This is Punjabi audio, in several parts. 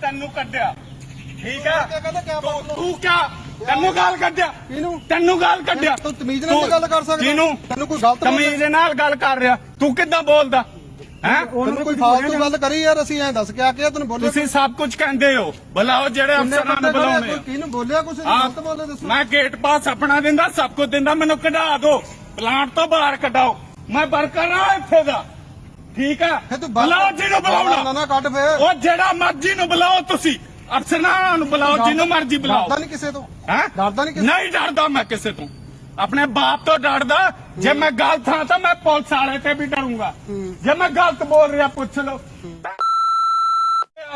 ਤੈਨੂੰ ਕੱਢਿਆ। ਠੀਕ ਕਿਆ ਤੂੰ ਤੂੰ ਕਿਆ? ਤੈਨੂੰ ਗਾਲ ਕੱਢਿਆ? ਕਿਹਨੂੰ? ਤੈਨੂੰ ਗਾਲ ਕੱਢਿਆ? ਤੂੰ ਤਮੀਜ਼ ਨਾਲ ਗੱਲ ਕਰ ਸਕਦਾ। ਕਿਹਨੂੰ ਤੈਨੂੰ ਕੋਈ ਗਲਤ ਤਮੀਜ਼ ਨਾਲ ਗੱਲ ਕਰ ਰਿਹਾ। ਤੂੰ ਕਿੱਦਾਂ ਬੋਲਦਾ? ਹੈ? ਤੈਨੂੰ ਕੋਈ ਫਾਲਤੂ ਗੱਲ ਕਰੀ ਯਾਰ ਅਸੀਂ ਐਂ ਦੱਸ ਕੇ ਆ ਕੇ ਤੈਨੂੰ ਬੋਲਿਆ ਤੁਸੀਂ ਸਭ ਕੁਝ ਕਹਿੰਦੇ ਹੋ। ਬੁਲਾਓ ਜਿਹੜੇ ਅਫਸਰਾਂ ਨੂੰ ਬੁਲਾਉਣੇ ਆ ਕਿਹਨੂੰ ਬੋਲਿਆ ਕੁਛ? ਗਲਤ ਬੋਲੇ ਦੱਸੋ। ਮੈਂ ਗੇਟ ਪਾਸ ਆਪਣਾ ਦਿੰਦਾ ਸਭ ਕੁਝ ਦਿੰਦਾ ਮੈਨੂੰ ਕਢਾ ਦਿਓ। ਪਲਾਂਟ ਤੋਂ ਬਾਹਰ ਕਢਾਓ। ਮੈਂ ਵਰਕਰ ਆ ਇੱਥੇ ਦਾ। ਠੀਕ ਹੈ ਫੇ ਤੂੰ ਬਾਹਰ- ਬੁਲਾਓ ਜਿਹਨੂੰ ਨਾ ਬੁਲਾਉਣਾ। ਨਾ ਕੱਢ ਫੇ। ਉਹ ਜਿਹੜਾ ਮਰਜ਼ੀ ਨੂੰ ਬੁਲਾਓ ਤੁਸੀਂ। ਅਫਸਰਾਂ ਨੂੰ ਬੁਲਾਓ ਜਿਹਨੂੰ ਮਰਜ਼ੀ ਬੁਲਾਓ। ਡਰਦਾ ਨਹੀਂ ਕਿਸੇ ਤੋਂ। ਹੈ? ਡਰਦਾ ਨਹੀਂ ਕਿਸੇ ਨਹੀਂ ਡਰਦਾ ਮੈਂ ਕਿਸੇ ਤੋਂ। ਆਪਣੇ ਬਾਪ ਤੋਂ ਡਰਦਾ। ਜੇ ਮੈਂ ਗਲਤ ਥਾਂ ਤਾਂ ਮੈਂ ਪੁਲਿਸ ਵਾਲੇ ਤੇ ਵੀ ਡਰੂੰਗਾ। ਜੇ ਮੈਂ ਗਲਤ ਬੋਲ ਰਿਹਾ ਪੁੱਛ ਲਓ।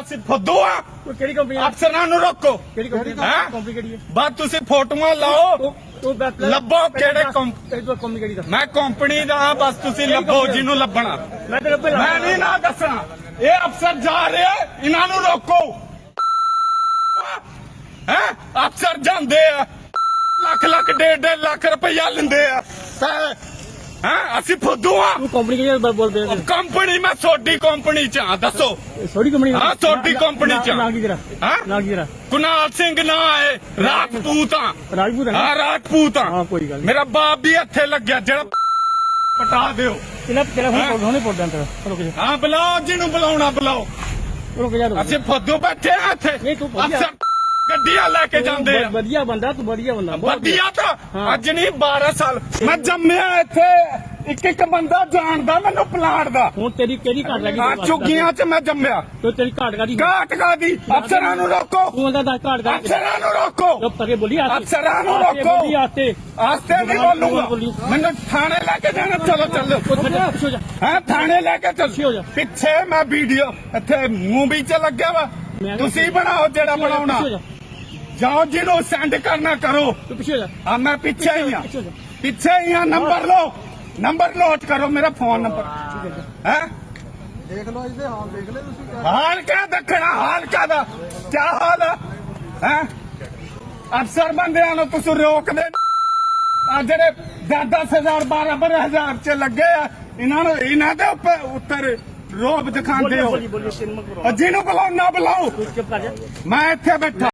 ਅਸੀਂ ਫੁੱਦੂ ਆ ਕਿਹੜੀ ਕੰਪਨੀ ਅਫਸਰਾਂ ਨੂੰ ਰੋਕੋ ਕਿਹੜੀ ਕੰਪਨੀ ਹੈਂ? ਕੰਪਨੀ ਕਿਹੜੀ ਹੈ ਬਸ ਤੁਸੀਂ ਫੋਟੋਆਂ ਲਾਓ ਤੂੰ ਲੱਭੋ ਕਿਹੜੇ ਕੰਪ- ਕੰਪਨੀ ਕਿਹੜੀ ਦਾ ਮੈਂ ਕੰਪਨੀ ਦਾ ਹਾਂ, ਬਸ ਤੁਸੀਂ ਲੱਭੋ ਜਿਹਨੂੰ ਲੱਭਣਾ ਮੈਂ ਤੇਰੇ ਉੱਪਰ ਮੈਂ ਨਹੀਂ ਨਾ ਦੱਸਣਾ ਇਹ ਅਫਸਰ ਜਾ ਰਹੇ ਇਹਨਾਂ ਨੂੰ ਰੋਕੋ ਹੈ ਅਫਸਰ ਜਾਂਦੇ ਆ ਲੱਖ ਲੱਖ ਡੇਢ ਡੇਢ ਲੱਖ ਰੁਪਇਆ ਲੈਂਦੇ ਆ ਹੈ ਅਸੀਂ ਫੁੱਦੂ ਆ ਤੂੰ ਕੰਪਨੀ ਕਿਹੜੀ ਦਾ ਬੋਲ ਦੇ ਕੰਪਨੀ ਮੈਂ ਛੋਟੀ ਕੰਪਨੀ ਚ ਆ ਦੱਸੋ। ਛੋਟੀ ਕੰਪਨੀ ਹਾਂ, ਛੋਟੀ company ਚ। ਨਾ ਕੀ ਤੇਰਾ ਹਾਂ? ਨਾ ਕੀ ਤੇਰਾ ਕੁਨਾਲ ਸਿੰਘ ਨਾ ਹੈ ਰਾਜਪੂਤ ਆ। ਰਾਜਪੂਤ ਹੈ? ਹਾਂ ਰਾਜਪੂਤ ਆ। ਹਾਂ ਕੋਈ ਗੱਲ ਮੇਰਾ ਬਾਪ ਵੀ ਇੱਥੇ ਲੱਗਿਆ ਜਿਹੜਾ ਪਟਾ ਦਿਓ। ਤੇਰਾ ਤੇਰਾ ਹਾਂ? ਹੁਣੇ ਪੋੜਦਾ ਤੇਰਾ। ਰੁਕ ਜਾ। ਹਾਂ ਬੁਲਾਓ ਜਿਹਨੂੰ ਬੁਲਾਉਣਾ ਬੁਲਾਓ। ਰੁਕ ਜਾ। ਅਸੀਂ ਫੱਦੂ ਬੈਠੇ ਆ ਇੱਥੇ। ਨਹੀਂ, ਤੂੰ ਗੱਡੀਆਂ ਲੈ ਕੇ ਜਾਂਦੇ ਆ। ਵਧੀਆ ਬੰਦਾ ਤੂੰ ਵਧੀਆ ਬੰਦਾ ਵਧੀਆ ਤਾਂ। ਅੱਜ ਨਹੀਂ 12 ਸਾਲ। ਮੈਂ ਜੰਮਿਆ ਇੱਥੇ ਇੱਕ ਇੱਕ ਬੰਦਾ ਜਾਣਦਾ ਮੈਨੂੰ ਪਲਾਟ ਦਾ। ਹੁਣ ਤੇਰੀ ਕਿਹੜੀ ਘਾਟ ਲੱਗੀ? ਆ ਚੁੱਗੀਆਂ 'ਚ ਮੈਂ ਜੰਮਿਆ। ਤੂੰ ਤੇਰੀ ਘਾਟ ਕਾਦੀ ਘਾਟ ਕਾਦੀ ਅਫਸਰਾਂ ਨੂੰ ਰੋਕੋ। ਤੂੰ ਉਹਦਾ ਦੱਸ ਘਾਟ ਕਾਦੀ ਅਫਸਰਾਂ ਨੂੰ ਰੋਕੋ। ਜੋ ਪਰੇ ਬੋਲੀ ਆਤੇ ਅਫਸਰਾਂ ਨੂੰ ਰੋਕੋ। ਬੋਲੀ ਆਤੇ ਆਸਤੇ ਨਹੀਂ ਬੋਲੂਗਾ। ਮੈਨੂੰ ਥਾਣੇ ਲੈ ਕੇ ਜਾਣਾ। ਚਲੋ ਚੱਲੋ। ਹੋ ਥਾਣੇ ਲੈ ਕੇ। ਚੱਲ। ਪਿੱਛੇ ਮੈਂ ਵੀਡੀਓ ਇੱਥੇ ਮੂਵੀ 'ਚ ਲੱਗਿਆ ਵਾ। ਤੁਸੀਂ ਬਣਾਓ ਜਿਹੜਾ ਬਣਾਉਣਾ। ਜਾਓ ਜਿਹਨੂੰ ਸੈਂਡ ਕਰਨਾ ਕਰੋ। ਤੂੰ ਪਿੱਛੇ ਹੋ ਜਾ। ਆ ਮੈਂ ਪਿੱਛੇ ਹੀ ਆ ਪਿੱਛੇ ਹੋ ਆ ਨੰਬਰ ਲਓ। ਨੰਬਰ ਨੋਟ ਕਰੋ ਮੇਰਾ ਫੋਨ ਨੰਬਰ ਹੈ ਦੇਖ ਲਓ ਇਹਦੇ ਹਾਲ ਦੇਖ ਲੈ ਤੁਸੀਂ। ਕਿਆ ਹਾਲ ਕਿਆ ਦੱਖਣਾ ਹਾਲ ਕਾਦਾ ਕੀ ਹਾਲ ਹੈ ਹੈਂ? ਅਫਸਰ ਬੰਦਿਆਂ ਨੂੰ ਤੁਸੀਂ ਰੋਕਦੇ ਆ ਜਿਹੜੇ 10-10000 12-12000 ਚ ਲੱਗੇ ਆ ਇਹਨਾਂ ਨੂੰ ਇਹਨਾਂ ਦੇ ਉੱਪਰ ਉੱਤਰ। ਰੋਬ ਦਿਖਾਉਂਦੇ ਹੋ। ਜਿਹਨੂੰ ਬੁਲਾਓ ਨਾ ਬੁਲਾਓ। ਮੈਂ ਇੱਥੇ ਬੈਠਾ।